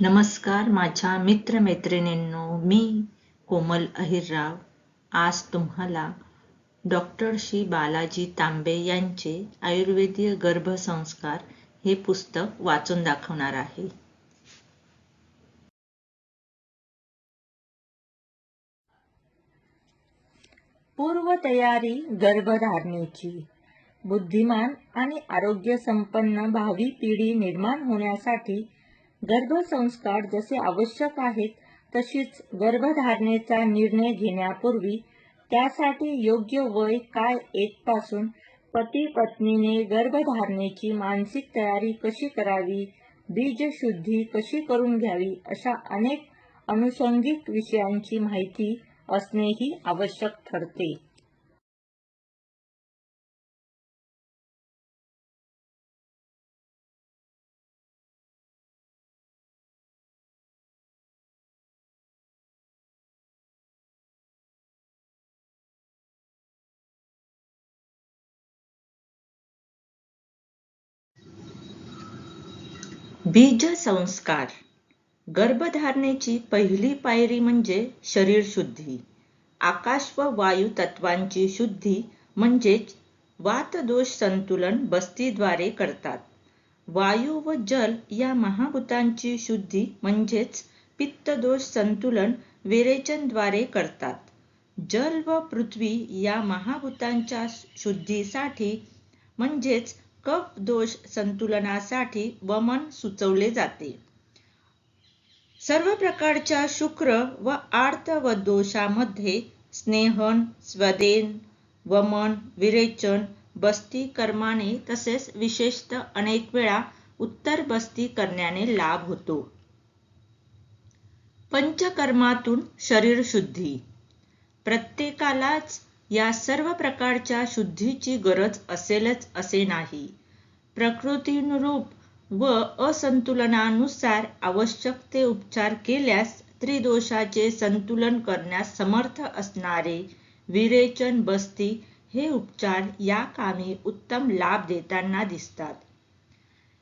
नमस्कार माझ्या मित्रमैत्रिणींनो मी कोमल अहिरराव. आज तुम्हाला डॉक्टर श्री बालाजी तांबे यांचे आयुर्वेदीय गर्भसंस्कार हे पुस्तक वाचून दाखवणार आहे. पूर्वतयारी गर्भधारणेची बुद्धिमान आणि आरोग्यसंपन्न भावी पिढी निर्माण होण्यासाठी गर्भसंस्कार जसे आवश्यक आहेत तशीच गर्भधारणेचा निर्णय घेण्यापूर्वी त्यासाठी योग्य वय काय पासून पती पत्नीने गर्भधारणेची मानसिक तयारी कशी करावी बीजशुद्धी कशी करून घ्यावी अशा अनेक अनुषंगिक विषयांची माहिती असणेही आवश्यक ठरते. बीज संस्कार गर्भधारणेची पहिली पायरी म्हणजे शरीर शुद्धी आकाश व वायू तत्वांची शुद्धी म्हणजेच वातदोष संतुलन बस्तीद्वारे करतात. वायू व जल या महाभूतांची शुद्धी म्हणजेच पित्तदोष संतुलन विरेचनद्वारे करतात. जल व पृथ्वी या महाभूतांच्या शुद्धीसाठी म्हणजेच कफ दोष संतुलनासाठी वमन सुचवले जाते. सर्व प्रकारच्या शुक्र व आर्त व दोषामध्ये स्नेहन स्वदेन वमन विरेचन बस्ती कर्माने तसेच विशेषतः अनेक वेळा उत्तर बस्ती करण्याने लाभ होतो. पंचकर्मातून शरीर शुद्धी. प्रत्येकालाच या सर्व प्रकारच्या शुद्धीची गरज असेलच असे नाही. प्रकृतीनुरूप व असंतुलनानुसार आवश्यक ते उपचार केल्यास त्रिदोषाचे संतुलन करण्यास समर्थ असणारे विरेचन बस्ती हे उपचार या कामी उत्तम लाभ देताना दिसतात.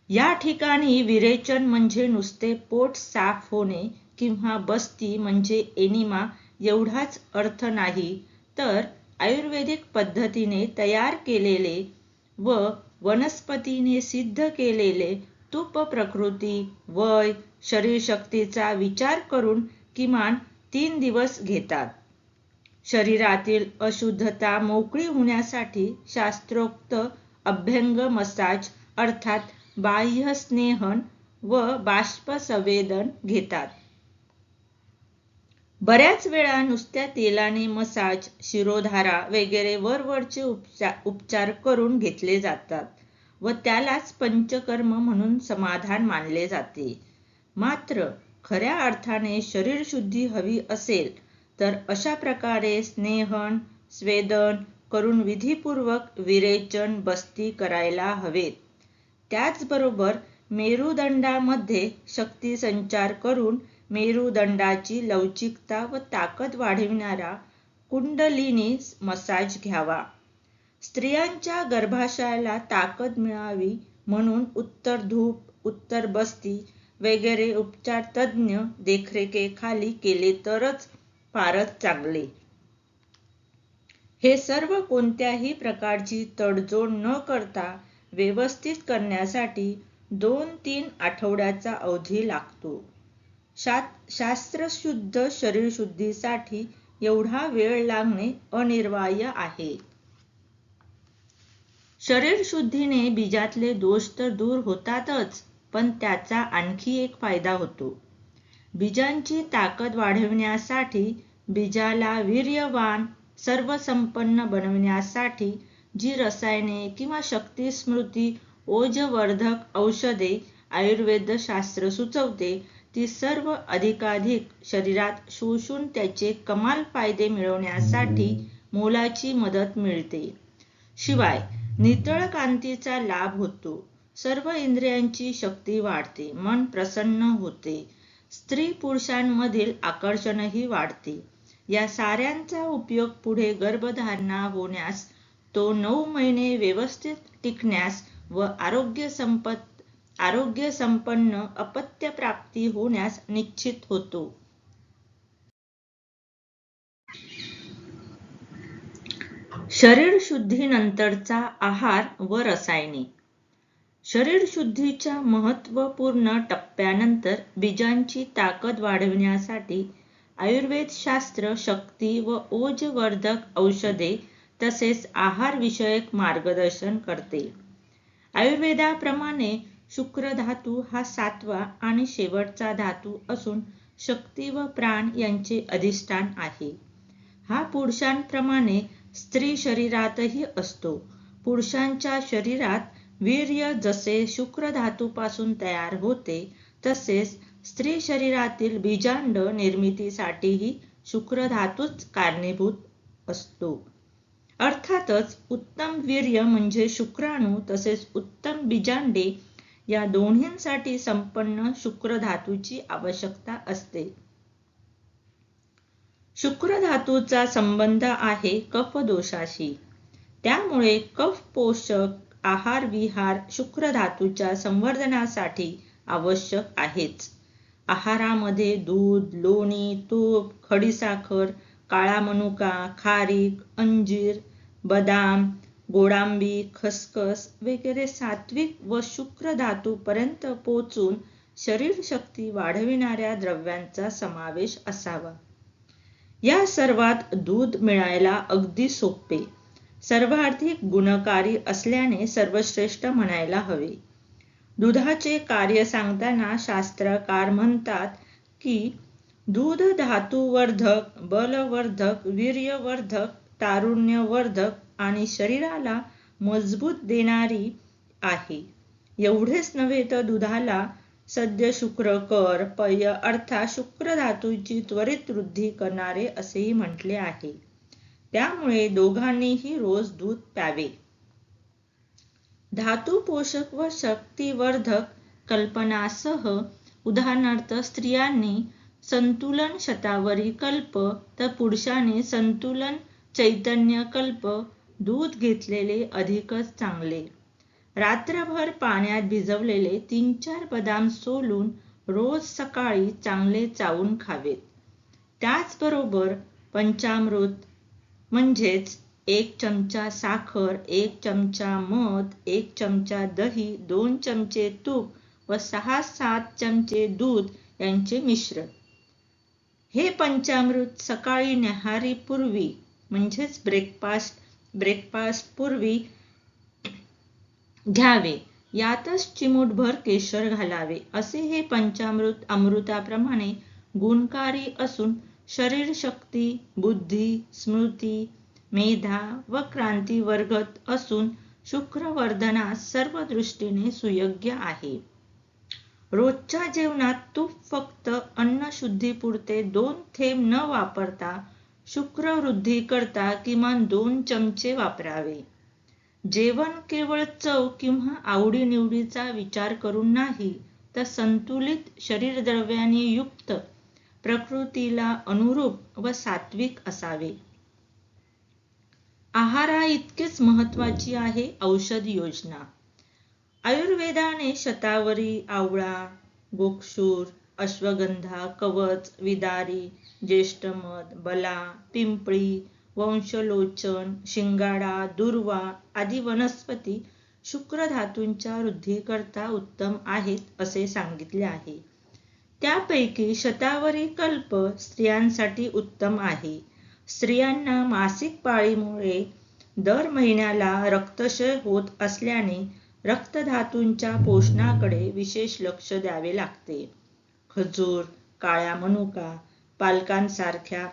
या ठिकाणी विरेचन म्हणजे नुसते पोट साफ होणे किंवा बस्ती म्हणजे एनिमा एवढाच अर्थ नाही तर आयुर्वेदिक पद्धतीने तयार केलेले व वनस्पतीने सिद्ध केलेले तुप प्रकृती वय शरीरशक्तीचा विचार करून किमान तीन दिवस घेतात. शरीरातील अशुद्धता मोकळी होण्यासाठी शास्त्रोक्त अभ्यंग मसाज अर्थात बाह्य स्नेहन व बाष्प संवेदन घेतात. बऱ्याच वेळा नुसत्या तेलाने मसाज शिरोधारा वगैरे वरवरचे उपचार करून घेतले जातात व त्यालाच पंचकर्म म्हणून समाधान मानले जाते. मात्र खऱ्या अर्थाने शरीर शुद्धी हवी असेल तर अशा प्रकारे स्नेहन स्वेदन करून विधीपूर्वक विरेचन बस्ती करायला हवेत. त्याचबरोबर मेरुदंडामध्ये शक्ती संचार करून मेरुदंडाची लवचिकता व ताकद वाढविणारा कुंडलिनी मसाज घ्यावा. स्त्रियांच्या गर्भाशयाला ताकद मिळावी म्हणून उत्तर धूप उत्तर बस्ती वगैरे उपचार तज्ज्ञ देखरेखेखाली केले तरच फारच चांगले. हे सर्व कोणत्याही प्रकारची तडजोड न करता व्यवस्थित करण्यासाठी दोन तीन आठवड्याचा अवधी लागतो. शास्त्रशुद्ध शरीरशुद्धीसाठी एवढा वेळ लागणे अनिर्वाय आहे. शरीरशुद्धीने बीजातले दोष तर दूर होतातच पण त्याचा आणखी एक फायदा होतो. बीजांची ताकद वाढविण्यासाठी बीजाला वीर्यवान सर्वसंपन्न बनविण्यासाठी जी रसायने किंवा शक्ती स्मृती ओजवर्धक औषधे आयुर्वेद शास्त्र सुचवते ती सर्व अधिकाधिक शरीरात शोषून त्याचे कमाल फायदे मिळवण्यासाठी मोलाची मदत मिळते. शिवाय नितळ कांतीचा लाभ होतो. सर्व इंद्रियांची शक्ती वाढते मन प्रसन्न होते. स्त्री पुरुषांमधील आकर्षणही वाढते. या साऱ्यांचा उपयोग पुढे गर्भधारणा होण्यास तो नऊ महिने व्यवस्थित टिकण्यास व आरोग्य संपत्ती आरोग्य संपन्न अपत्य प्राप्ती होण्यास निश्चित होतो. शरीर शुद्धीनंतरचा आहार व रसायने. शरीर शुद्धीच्या महत्त्वपूर्ण टप्प्यानंतर बीजांची ताकद वाढविण्यासाठी आयुर्वेद शास्त्र शक्ती व ओजवर्धक औषधे तसेच आहार विषयक मार्गदर्शन करते. आयुर्वेदाप्रमाणे शुक्र धातू हा सातवा आणि शेवटचा धातू असून शक्ती व प्राण यांचे अधिष्ठान आहे. हा पुरुषांप्रमाणे स्त्री शरीरातही असतो. पुरुषांच्या शरीरात वीर्य जसे शुक्र धातूपासून तयार होते तसेच स्त्री शरीरातील बीजांड निर्मितीसाठीही शुक्र धातूच कारणीभूत असतो. अर्थातच उत्तम वीर्य म्हणजे शुक्राणू तसेच उत्तम बीजांडे या दोन्हींसाठी संपन्न शुक्र धातूची आवश्यकता असते. शुक्र धातूचा संबंध आहे कफ दोषाशी. त्यामुळे कफ पोषक आहार विहार शुक्र धातूच्या संवर्धनासाठी आवश्यक आहेच. आहारामध्ये दूध लोणी तूप खडीसाखर काळा मनुका खारीक अंजीर बदाम गोडांबी खसखस वगैरे सात्विक व शुक्र धातूपर्यंत पोचून शरीर शक्ती वाढविणाऱ्या द्रव्यांचा समावेश असावा. या सर्वात दूध मिळायला अगदी सोपे. सर्वाधिक गुणकारी असल्याने सर्वश्रेष्ठ म्हणायला हवे. दुधाचे कार्य सांगताना शास्त्रकार म्हणतात की दूध धातुवर्धक बलवर्धक वीर्यवर्धक तारुण्यवर्धक आणि शरीराला मजबूत देणारी आहे. एवढेच नव्हे तर दुधाला सद्य शुक्रकर पय अर्थात शुक्र धातूची त्वरित वृद्धी करणारे असेही म्हटले आहे. त्यामुळे दोघांनीही रोज दूध प्यावे. धातू पोषक व शक्तिवर्धक कल्पनासह उदाहरणार्थ स्त्रियांनी संतुलन शतावरी कल्प तर पुरुषाने संतुलन चैतन्य कल्प दूध घेतलेले अधिकच चांगले. रात्रभर पाण्यात भिजवलेले तीन चार बदाम सोलून रोज सकाळी चांगले चावून खावेत. त्याचबरोबर पंचामृत म्हणजेच एक चमचा साखर एक चमचा मध एक चमचा दही दोन चमचे तूप व सहा सात चमचे दूध यांचे मिश्रण. हे पंचामृत सकाळी न्याहारीपूर्वी म्हणजेच ब्रेकफास्ट ब्रेकफास्ट पूर्वी घ्यावे. यातच चिमूटभर केशर घालावे. असे हे पंचामृत अमृताप्रमाणे गुणकारी असून शरीर शक्ती बुद्धी स्मृती मेधा व क्रांती वर्गत असून शुक्रवर्धनास सर्व दृष्टीने सुयोग्य आहे. रोजच्या जेवणात तूप फक्त अन्न शुद्धीपुरते दोन थेंब न वापरता शुक्रवृद्धी करता किमान दोन चमचे वापरावे. जेवण केवळ चव किंवा आवडीनिवडीचा विचार करून नाही तर संतुलित शरीरद्रव्यांनी युक्त प्रकृतीला अनुरूप व सात्विक असावे. आहारा इतकेच महत्वाची आहे औषध योजना. आयुर्वेदाने शतावरी आवळा गोक्षूर अश्वगंधा कवच विदारी ज्येष्ठमध बला पिंपळी वंशलोचन शिंगाडा दुर्वा आदी वनस्पती शुक्र धातूंच्या वृद्धीकरता उत्तम आहेत असे सांगितले आहे. त्यापैकी शतावरी कल्प स्त्रियांसाठी उत्तम आहे. स्त्रियांना मासिक पाळीमुळे दर महिन्याला रक्तक्षय होत असल्याने रक्तधातूंच्या पोषणाकडे विशेष लक्ष द्यावे लागते. खजूर काळ्या मनुका पालकांसारख्या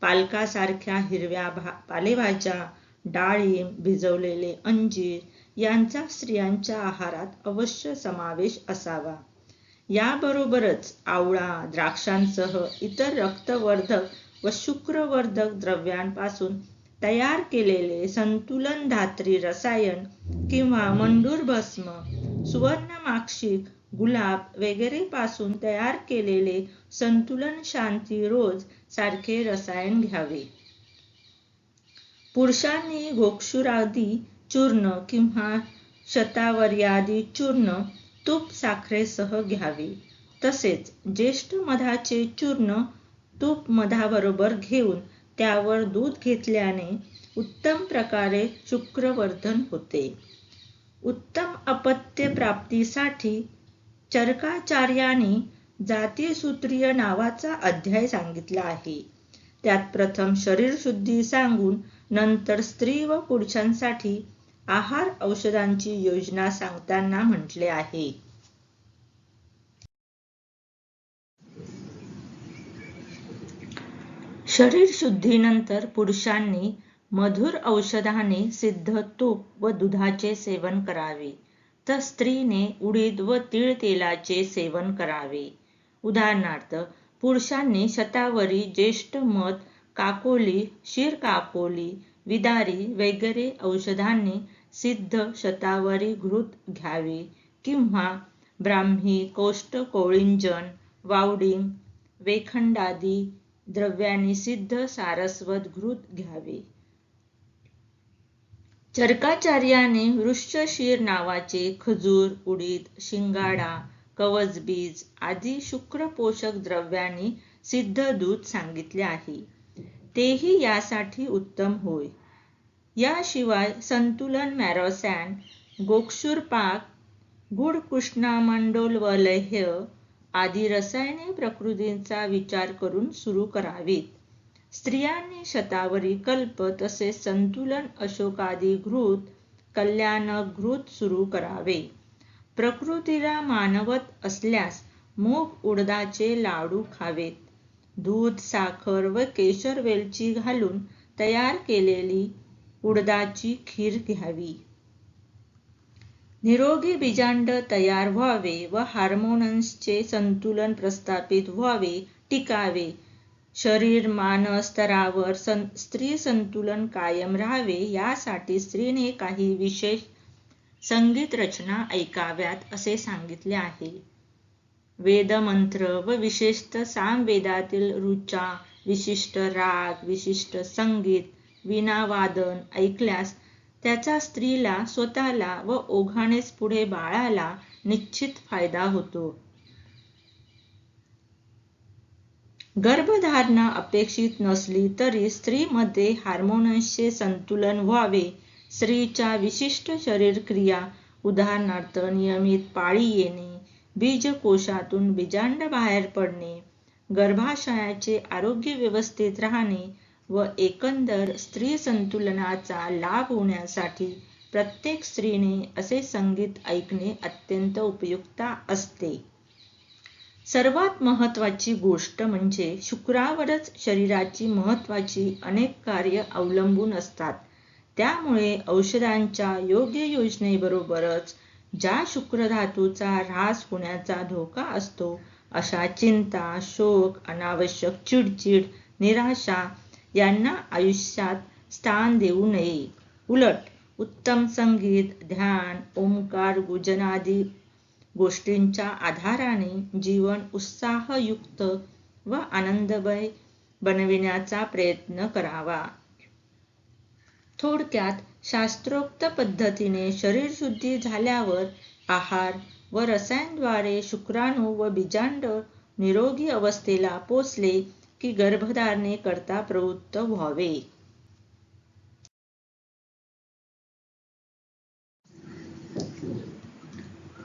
पालकासारख्या हिरव्या पालेभाज्या डाळिंब भिजवलेले अंजीर यांचा स्त्रियांच्या आहारात अवश्य समावेश असावा. याबरोबरच आवळा द्राक्षांसह इतर रक्तवर्धक व शुक्रवर्धक द्रव्यांपासून तयार केलेले संतुलन धात्री रसायन किंवा मंडूर भस्म सुवर्णमाक्षिक गुलाब वगैरे पासून तयार केलेले संतुलन शांती रोज सारखे रसायन घ्यावे. पुरुषांनी गोक्षुरादी चूर्ण किंवा शतावर्यादी चूर्ण तूप साखरेसह घ्यावे. तसेच ज्येष्ठ मधाचे चूर्ण तूप मधाबरोबर घेऊन त्यावर दूध घेतल्याने उत्तम प्रकारे शुक्रवर्धन होते. उत्तम अपत्य प्राप्तीसाठी चरकाचार्याने जातीसूत्रीय नावाचा अध्याय सांगितला आहे. त्यात प्रथम शरीर शुद्धी सांगून नंतर स्त्री व पुरुषांसाठी आहार औषधांची योजना सांगताना म्हटले आहे. शरीर शुद्धीनंतर पुरुषांनी मधुर औषधाने सिद्ध तूप व दुधाचे सेवन करावे. तर स्त्रीने उडीद व तीळ तेलाचे सेवन करावे. उदाहरणार्थ पुरुषांनी शतावरी ज्येष्ठ मध काकोली काकोली विदारी वगैरे औषधांनी सिद्ध शतावरी घृत घ्यावे किंवा ब्राह्मी कोष्ट कोळिंजन वावडिंग वेखंडादी द्रव्यांनी सिद्ध सारस्वत घृत घ्यावे. चरकाचार्याने वृक्षशीर नावाचे खजूर उडीद शिंगाडा कवचबीज आदी शुक्र पोषक द्रव्यांनी सिद्ध दूध सांगितले आहे. तेही यासाठी उत्तम होय. याशिवाय संतुलन मॅरोसॅन गोक्षूर पाक गुड वलह्य आदी रसायने प्रकृतींचा विचार करून सुरू करावीत. स्त्रियांनी शतावरी कल्प तसेच संतुलन अशोकादी घृत कल्याण घृत सुरू करावे. प्रकृतीला मानवत असल्यास मूग उडदाचे लाडू खावेत. दूध साखर व केशर वेलची घालून तयार केलेली उडदाची खीर घ्यावी. निरोगी बीजांड तयार व्हावे व हार्मोन्सचे संतुलन प्रस्थापित व्हावे टिकावे. शरीर मान स्तरावर सं स्त्री संतुलन कायम राहावे यासाठी स्त्रीने काही विशेष संगीत रचना ऐकाव्यात असे सांगितले आहे. वेदमंत्र व विशेषतः सामवेदातील रुचा विशिष्ट राग विशिष्ट संगीत विनावादन ऐकल्यास त्याचा स्त्रीला स्वतःला व ओघानेच पुढे बाळाला निश्चित फायदा होतो. गर्भधारणा अपेक्षित नसली तरी स्त्रीमध्ये हार्मोन्सचे संतुलन व्हावे. स्त्रीच्या विशिष्ट शरीर क्रिया उदाहरणार्थ नियमित पाळी येणे बीजकोशातून बीजांड बाहेर पडणे गर्भाशयाचे आरोग्य व्यवस्थित राहणे व एकंदर स्त्री संतुलनाचा लाभ होण्यासाठी प्रत्येक स्त्रीने असे संगीत ऐकणे अत्यंत उपयुक्त असते. सर्वात महत्वाची गोष्ट म्हणजे शुक्रावरच शरीराची महत्वाची अनेक कार्य अवलंबून असतात. त्यामुळे औषधांच्या योग्य योजनेबरोबरच ज्या शुक्रधातूचा ऱ्हास होण्याचा धोका असतो अशा चिंता शोक अनावश्यक चिडचिड निराशा यांना आयुष्यात स्थान देऊ नये. उलट उत्तम संगीत ध्यान ओंकार गुजनादी गोष्टींच्या आधाराने जीवन उत्साहयुक्त व आनंदमय बनविण्याचा प्रयत्न करावा. थोडक्यात शास्त्रोक्त पद्धतीने शरीर शुद्धी झाल्यावर आहार व रसायनद्वारे शुक्राणू व बीजांड निरोगी अवस्थेला पोचले की गर्भधारणे करता प्रवृत्त व्हावे.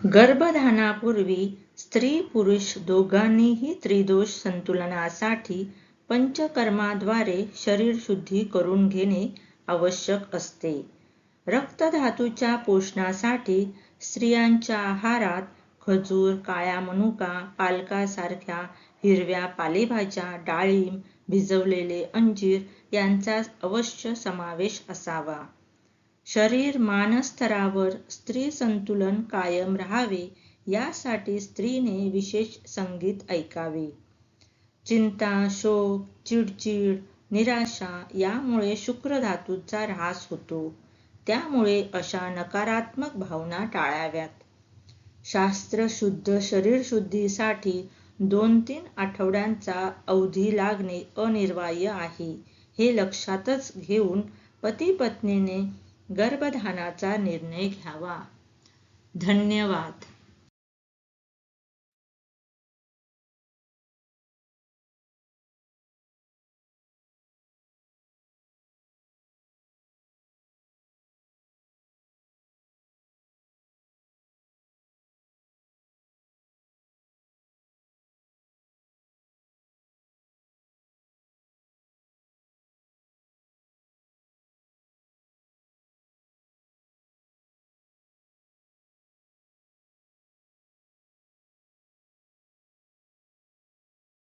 गर्भधानापूर्वी स्त्री पुरुष दोघांनीही त्रिदोष संतुलनासाठी पंचकर्माद्वारे शरीर शुद्धी करून घेणे आवश्यक असते. रक्तधातूच्या पोषणासाठी स्त्रियांच्या आहारात खजूर काळ्या मनुका पालकासारख्या हिरव्या पालेभाज्या डाळिंब भिजवलेले अंजीर यांचा अवश्य समावेश असावा. शरीर मानस्तरावर स्त्री संतुलन कायम राहावे यासाठी स्त्रीने विशेष संगीत ऐकावे. चिंता शोक चिडचिड निराशा यामुळे शुक्र धातूचा ऱ्हास होतो. त्यामुळे अशा नकारात्मक भावना टाळाव्यात. शास्त्र शुद्ध शरीर शुद्धीसाठी दोन तीन आठवड्यांचा अवधी लागणे अनिर्वाय आहे हे लक्षातच घेऊन पती पत्नीने गर्भधानाचा निर्णय घ्यावा. धन्यवाद.